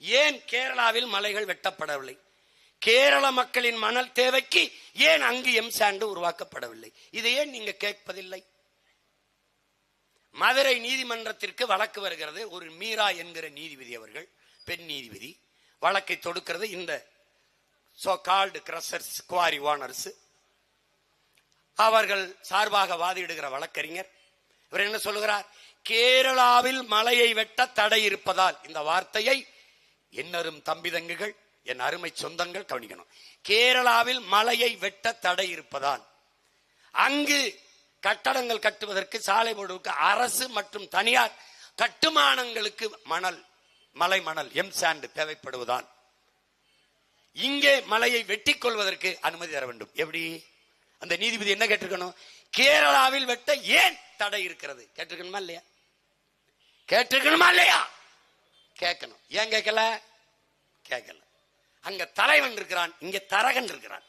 ஏன் கேரளாவில் மலைகள் வெட்டப்படவில்லை? கேரள மக்களின் மணல் தேவைக்கு ஏன் அங்கு எம் சாண்டு உருவாக்கப்படவில்லை? இதை ஏன் நீங்க கேட்பதில்லை? மதுரை நீதிமன்றத்திற்கு வழக்கு வருகிறது ஒரு மீரா என்கிற நீதிபதி அவர்கள் பெண் நீதிபதி. வழக்கை தொடுக்கிறது இந்த so called crushers quarry owners அவர்கள் சார்பாக வாதிடுகிற வழக்கறிஞர். இவர் என்ன சொல்லுகிறார்? கேரளாவில் மலையை வெட்ட தடை இருப்பதால் இந்த வார்த்தையை என்னரும் தம்பிதங்குகள் என் அருமை சொந்தங்கள் கவனிக்கணும். கேரளாவில் மலையை வெட்ட தடை இருப்பதால் அங்கு கட்டடங்கள் கட்டுவதற்கு சாலை போடுவதற்கு அரசு மற்றும் தனியார் கட்டுமானங்களுக்கு மணல் மலை மணல் எம் சாண்டு தேவைப்படுவதால் இங்கே மலையை வெட்டி கொள்வதற்கு அனுமதி தர வேண்டும். எப்படி? அந்த நீதிபதி என்ன கேட்டிருக்கணும்? கேரளாவில் வெட்ட ஏன் தடை இருக்கிறது? கேட்டிருக்கணுமா இல்லையா? கேட்டிருக்கணுமா இல்லையா? கேட்கணும். ஏன் கேட்கல? கேட்கல. அங்க தலைவன் இருக்கிறான் இங்க தரகன் இருக்கிறான்.